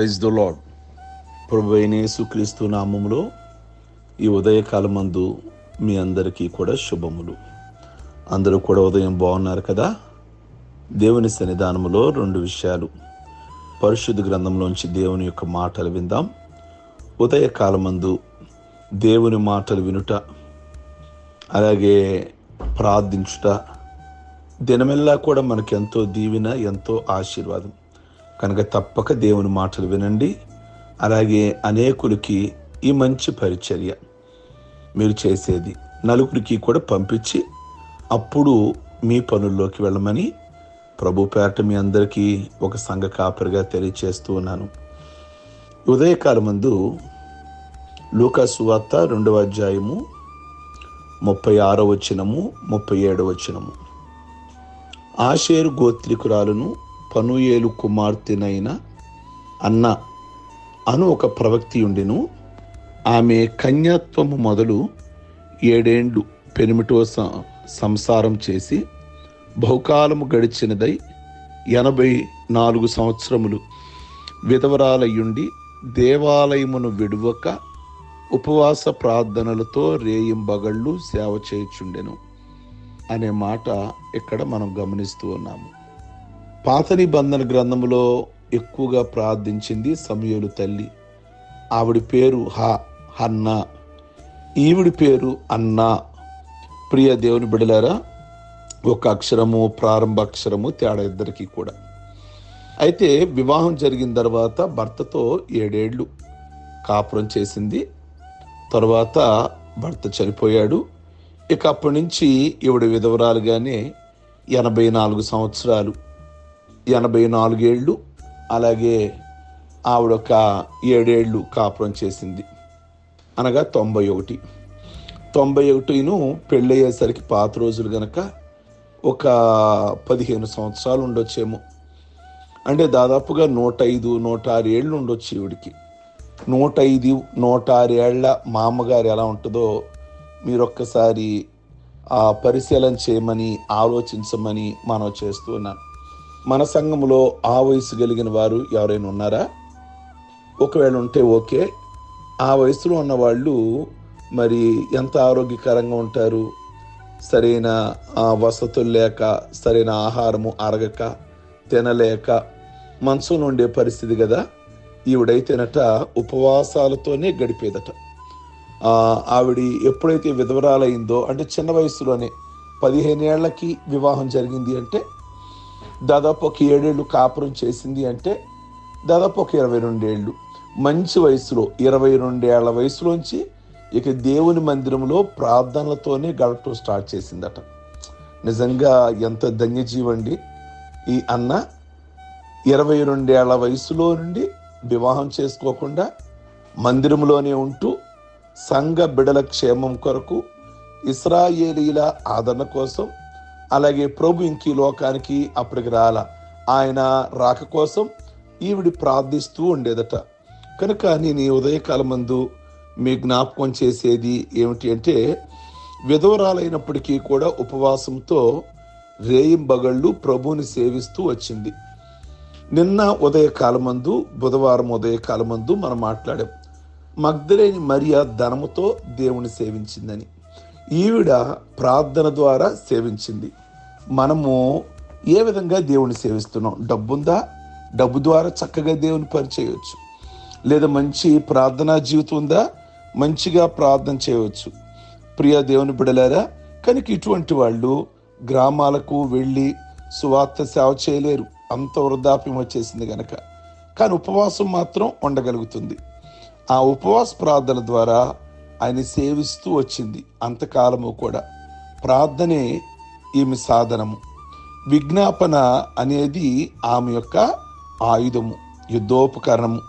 Praise the lord ప్రభు అయిన యేసుక్రీస్తు నామములో ఈ ఉదయకాలమందు మీ అందరికీ కూడా శుభములు. అందరూ కూడా ఉదయం బాగున్నారు కదా? దేవుని సన్నిధానములో రెండు విషయాలు. పరిశుద్ధ గ్రంథంలోంచి దేవుని యొక్క మాటలు విందాం. ఉదయకాలమందు దేవుని మాటలు వినుట అలాగే ప్రార్థించుట దినమెల్లా కూడా మనకు ఎంతో దీవెన ఎంతో ఆశీర్వాదం. కనుక తప్పక దేవుని మాటలు వినండి. అలాగే అనేకులకి ఈ మంచి పరిచర్య మీరు చేసేది నలుగురికి కూడా పంపించి అప్పుడు మీ పనుల్లోకి వెళ్ళమని ప్రభు పేట మీ అందరికీ ఒక సంఘ కాపరిగా తెలియచేస్తూ ఉన్నాను. ఉదయకాలం ముందు లూకా రెండవ అధ్యాయము ముప్పై ఆరో వచనము ముప్పై ఏడవ వచనము. ఆషేరు గోత్రికురాలను పనుయేలు కుమార్తెనైన అన్న అను ఒక ప్రవక్తి ఉండెను. ఆమె కన్యాత్వము మొదలు ఏడేండ్లు పెనిమిటో సంసారం చేసి బహుకాలము గడిచినదై ఎనభై నాలుగు సంవత్సరములు విధవరాలయ్యుండి దేవాలయమును విడువక ఉపవాస ప్రార్థనలతో రేయింబగళ్ళు సేవ చేయుచుండెను. అనే మాట ఇక్కడ మనం గమనిస్తూ ఉన్నాము. పాత నిబంధన గ్రంథములో ఎక్కువగా ప్రార్థించింది సమయలు తల్లి. ఆవిడ పేరు హ హన్న. ఈవిడి పేరు అన్నా. ప్రియ దేవుని బిడలారా ఒక అక్షరము ప్రారంభ అక్షరము తేడా ఇద్దరికి కూడా. అయితే వివాహం జరిగిన తర్వాత భర్తతో ఏడేళ్ళు కాపురం చేసింది. తర్వాత భర్త చనిపోయాడు. ఇక అప్పటి నుంచి ఈవిడ విధవరాలుగానే ఎనభై నాలుగు సంవత్సరాలు ఎనభై నాలుగేళ్ళు అలాగే ఆవిడ ఒక ఏడేళ్ళు కాపురం చేసింది. అనగా తొంభై ఒకటి తొంభై ఒకటిను పెళ్ళయ్యేసరికి పాత రోజులు గనక ఒక పదిహేను సంవత్సరాలు ఉండొచ్చేమో. అంటే దాదాపుగా నూట ఐదు నూట ఆరు ఏళ్ళు ఉండొచ్చు ఈవిడికి. నూట ఐదు నూట ఆరు ఏళ్ళ మా అమ్మగారు ఎలా ఉంటుందో మీరు ఒక్కసారి ఆ పరిశీలన చేయమని ఆలోచించమని మనం చేస్తున్నాను మన సంఘంలో ఆ వయసు కలిగిన వారు ఎవరైనా ఉన్నారా? ఒకవేళ ఉంటే ఓకే. ఆ వయసులో ఉన్న వాళ్ళు మరి ఎంత ఆరోగ్యకరంగా ఉంటారు? సరైన ఆ, వసతులు లేక సరైన ఆహారము అరగక తినలేక మంచంలో ఉండే పరిస్థితి కదా? ఈవిడైతేనట ఉపవాసాలతోనే గడిపేదట. ఆవిడ ఎప్పుడైతే విధవరాలైందో అంటే చిన్న వయసులోనే పదిహేను ఏళ్ళకి వివాహం జరిగింది అంటే దాదాపు ఒక ఏడేళ్ళు కాపురం చేసింది అంటే దాదాపు ఒక ఇరవై రెండేళ్ళు. మంచి వయసులో ఇరవై రెండేళ్ళ వయసులోంచి ఇక దేవుని మందిరంలో ప్రార్థనలతోనే గడపటం స్టార్ట్ చేసిందట. నిజంగా ఎంత ధన్యజీవండి. ఈ అన్న ఇరవై రెండేళ్ళ వయసులో నుండి వివాహం చేసుకోకుండా మందిరంలోనే ఉంటూ సంఘ బిడల క్షేమం కొరకు ఇస్రాయేలీల ఆదరణ కోసం అలాగే ప్రభు ఇంక ఈ లోకానికి అప్పటికి రాల. ఆయన రాక కోసం ఈవిడి ప్రార్థిస్తూ ఉండేదట. కనుక నేను ఈ ఉదయకాలం మందు మీ జ్ఞాపకం చేసేది ఏమిటి అంటే విధవరాలైనప్పటికీ కూడా ఉపవాసంతో రేయింబగళ్ళు ప్రభువుని సేవిస్తూ వచ్చింది. నిన్న ఉదయకాలమందు బుధవారం ఉదయకాలమందు మనం మాట్లాడాం. మగ్ధులేని మరియ ధనముతో దేవుని సేవించిందని. ఈవిడ ప్రార్థన ద్వారా సేవించింది. మనము ఏ విధంగా దేవుని సేవిస్తున్నాం? డబ్బుందా? డబ్బు ద్వారా చక్కగా దేవుని పని చేయవచ్చు లేదా మంచి ప్రార్థనా జీవితం ఉందా? మంచిగా ప్రార్థన చేయవచ్చు ప్రియ దేవుని బిడలారా కనుక ఇటువంటి వాళ్ళు గ్రామాలకు వెళ్ళి సువార్త సేవ చేయలేరు. అంత వృద్ధాప్యం వచ్చేసింది గనక. కానీ ఉపవాసం మాత్రం ఉండగలుగుతుంది. ఆ ఉపవాస ప్రార్థన ద్వారా ఆయన సేవిస్తూ వచ్చింది. అంతకాలము కూడా ప్రార్థనే ఈమె సాధనము. విజ్ఞాపన అనేది ఆమె యొక్క ఆయుధము యుద్ధోపకరణము.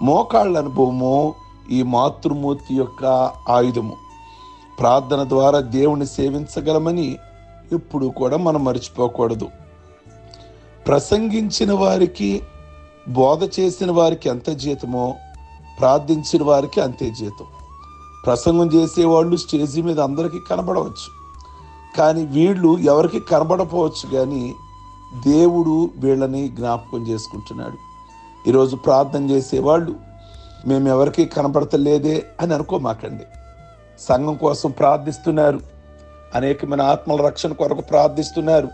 మోకాళ్ళ అనుభవము ఈ మాతృమూర్తి యొక్క ఆయుధము. ప్రార్థన ద్వారా దేవుని సేవించగలమని ఇప్పుడు కూడా మనం మర్చిపోకూడదు. ప్రసంగించిన వారికి బోధ చేసిన వారికి ఎంత జీతమో ప్రార్థించిన వారికి అంతే జీతం. ప్రసంగం చేసేవాళ్ళు స్టేజీ మీద అందరికీ కనబడవచ్చు. కానీ వీళ్ళు ఎవరికి కనబడపోవచ్చు కానీ దేవుడు వీళ్ళని జ్ఞాపకం చేసుకుంటున్నాడు. ఈరోజు ప్రార్థన చేసేవాళ్ళు మేము ఎవరికి కనబడతలేదే అని అనుకోమాకండి. సంఘం కోసం ప్రార్థిస్తున్నారు. అనేకమైన ఆత్మల రక్షణ కొరకు ప్రార్థిస్తున్నారు.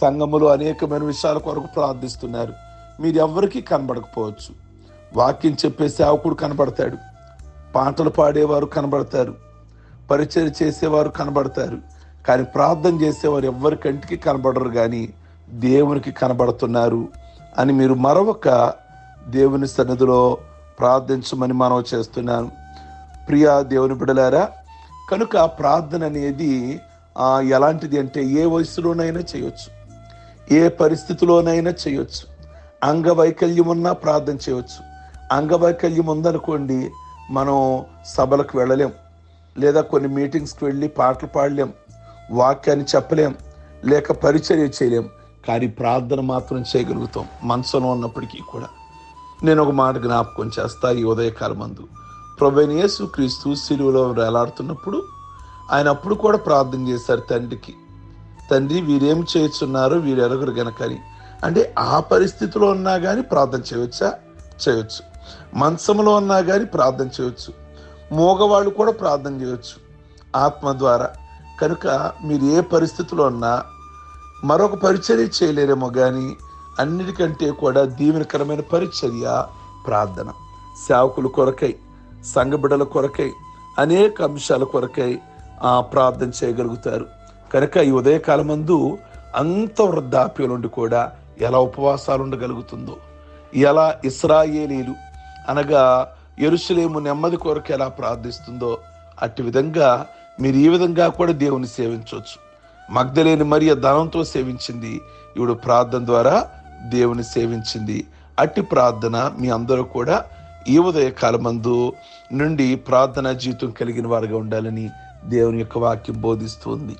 సంఘములో అనేకమైన విషయాల కొరకు ప్రార్థిస్తున్నారు. మీరు ఎవరికీ కనబడకపోవచ్చు. వాక్యం చెప్పే సేవకుడు కనబడతాడు. పాటలు పాడేవారు కనబడతారు. పరిచయం చేసేవారు కనబడతారు. కానీ ప్రార్థన చేసేవారు ఎవరి కంటికి కనబడరు కానీ దేవునికి కనబడుతున్నారు అని మీరు మరొక దేవుని సన్నిధిలో ప్రార్థించమని మనం చేస్తున్నాను. ప్రియా దేవుని బిడలారా కనుక ప్రార్థన అనేది ఎలాంటిది అంటే ఏ వయసులోనైనా చేయొచ్చు. ఏ పరిస్థితిలోనైనా చేయొచ్చు. అంగవైకల్యం ఉన్నా ప్రార్థన చేయవచ్చు అంగవైకల్యం ఉందనుకోండి మనం సభలకు వెళ్ళలేం. లేదా కొన్ని మీటింగ్స్కి వెళ్ళి పాటలు పాడలేం. వాక్యాన్ని చెప్పలేం. లేక పరిచర్య చేయలేం. కానీ ప్రార్థన మాత్రం చేయగలుగుతాం. మనసులో ఉన్నప్పటికీ కూడా. నేను ఒక మాట జ్ఞాపకం చేస్తా ఈ ఉదయకాలమందు. యేసు క్రీస్తు సిలువలో వేలాడుతున్నప్పుడు ఆయన అప్పుడు కూడా ప్రార్థన చేశారు తండ్రికి. తండ్రి వీరేం చేస్తున్నారు వీరు ఎరగరు గనకని అంటే ఆ పరిస్థితిలో ఉన్నా కానీ ప్రార్థన చేయవచ్చా? చేయొచ్చు మంచంలో ఉన్నా కానీ ప్రార్థన చేయవచ్చు మోగవాళ్ళు కూడా ప్రార్థన చేయవచ్చు ఆత్మ ద్వారా. కనుక మీరు ఏ పరిస్థితిలో ఉన్నా మరొక పరిచర్య చేయలేరేమో కానీ అన్నిటికంటే కూడా దీవెనకరమైన పరిచర్య ప్రార్థన. సేవకుల కొరకై సంఘ బిడ్డల కొరకై అనేక అంశాల కొరకై ఆ ప్రార్థన చేయగలుగుతారు. కనుక ఈ ఉదయకాలమందు అంత వృద్ధాప్యం నుండి కూడా ఎలా ఉపవాసాలు ఉండగలుగుతుందో ఎలా ఇస్రాయేలీలు అనగా ఎరుసలేము నెమ్మది కొరకు ఎలా ప్రార్థిస్తుందో అట్టి విధంగా మీరు ఈ విధంగా కూడా దేవుని సేవించవచ్చు. మగ్ధలేని మరియ ధనంతో సేవించింది ఇప్పుడు ప్రార్థన ద్వారా దేవుని సేవించింది. అట్టి ప్రార్థన మీ అందరూ కూడా ఈ ఉదయ కాలమందు నుండి ప్రార్థనా జీవితం కలిగిన వారుగా ఉండాలని దేవుని యొక్క వాక్యం బోధిస్తుంది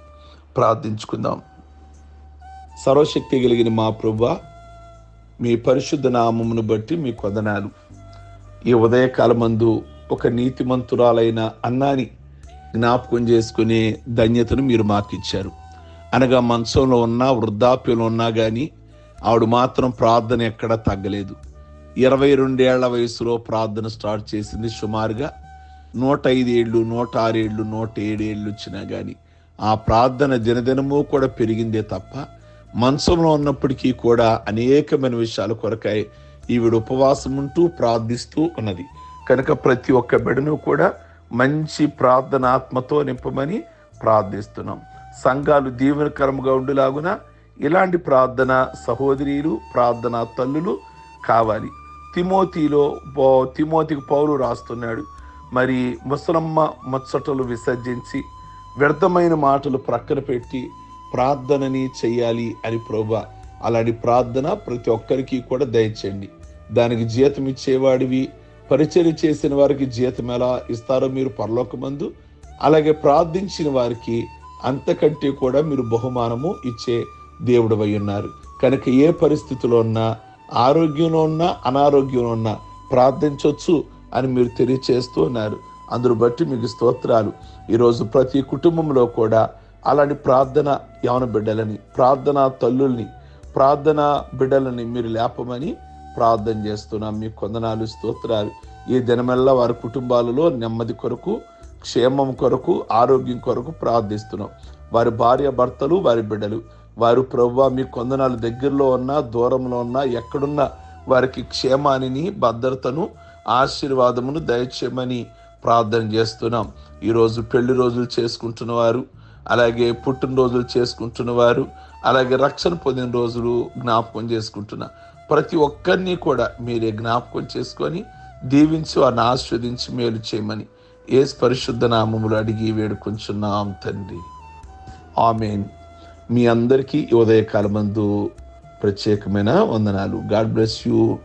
ప్రార్థించుకుందాం. సర్వశక్తి కలిగిన మా ప్రభా మీ పరిశుద్ధ నామమును బట్టి మీ కొందనాలు ఈ ఉదయకాలమందు ఒక నీతిమంతురాలైన అన్నాని జ్ఞాపకం చేసుకునే ధన్యతను మీరు మాకిచ్చారు. అనగా మంచంలో ఉన్నా వృద్ధాప్యంలో ఉన్నా కానీ ఆవిడ మాత్రం ప్రార్థన ఎక్కడా తగ్గలేదు. ఇరవై రెండేళ్ళ వయసులో ప్రార్థన స్టార్ట్ చేసింది సుమారుగా నూట ఐదేళ్ళు నూట ఆరేళ్ళు నూట ఏడేళ్ళు వచ్చినా కానీ ఆ ప్రార్థన దినదినము కూడా పెరిగిందే తప్ప మంచంలో ఉన్నప్పటికీ కూడా అనేకమైన విషయాల కొరకాయ. ఈవిడ ఉపవాసం ఉంటూ ప్రార్థిస్తూ ఉన్నది. కనుక ప్రతి ఒక్క బిడను కూడా మంచి ప్రార్థనాత్మతో నింపమని ప్రార్థిస్తున్నాం. సంఘాలు దీవెనకరముగా ఉండేలాగున ఇలాంటి ప్రార్థన సహోదరీలు ప్రార్థనా తల్లులు కావాలి. తిమోతిలో పౌ- తిమోతికి పౌలు రాస్తున్నాడు. మరి ముసలమ్మ ముచ్చటలు విసర్జించి వ్యర్థమైన మాటలు ప్రక్కన పెట్టి ప్రార్థనని చెయ్యాలి అని ప్రభా. అలాంటి ప్రార్థన ప్రతి ఒక్కరికి కూడా దయచేయండి. దానికి జీతం ఇచ్చేవాడివి పరిచయం చేసిన వారికి జీతం ఎలా ఇస్తారో మీరు పరలోకమందు అలాగే ప్రార్థించిన వారికి అంతకంటే కూడా మీరు బహుమానము ఇచ్చే దేవుడు ఉన్నారు. కనుక ఏ పరిస్థితిలో ఉన్నా ఆరోగ్యంలో ఉన్నా అనారోగ్యంలో ఉన్నా ప్రార్థించవచ్చు అని మీరు తెలియచేస్తూ ఉన్నారు. అందరు బట్టి మీకు స్తోత్రాలు. ఈరోజు ప్రతి కుటుంబంలో కూడా అలాంటి ప్రార్థన యవన బిడ్డలని ప్రార్థన తల్లుల్ని ప్రార్థన బిడ్డలని మీరు లేపమని ప్రార్థన చేస్తున్నాం. మీ కొందనాలు స్తోత్రాలు ఈ దినమెల్లా వారి కుటుంబాలలో నెమ్మది కొరకు క్షేమం కొరకు ఆరోగ్యం కొరకు ప్రార్థిస్తున్నాం. వారి భార్య భర్తలు వారి బిడ్డలు వారు ప్రభు మీ కొందనాలు దగ్గరలో ఉన్నా దూరంలో ఉన్నా ఎక్కడున్నా వారికి క్షేమానిని భద్రతను ఆశీర్వాదమును దయచేయమని ప్రార్థన చేస్తున్నాం. ఈరోజు పెళ్ళి రోజులు చేసుకుంటున్న వారు అలాగే పుట్టినరోజులు చేసుకుంటున్న వారు అలాగే రక్షణ పొందిన రోజులు జ్ఞాపకం చేసుకుంటున్నా. ప్రతి ఒక్కరిని కూడా మీరే జ్ఞాపకం చేసుకొని దీవించి వారిని ఆస్వాదించి మేలు చేయమని ఏ పరిశుద్ధ నామములు అడిగి వేడుకుంటున్నాం తండ్రి. ఆమెన్. మీ అందరికీ ఉదయకాలమందు ప్రత్యేకమైన వందనాలు. God bless you.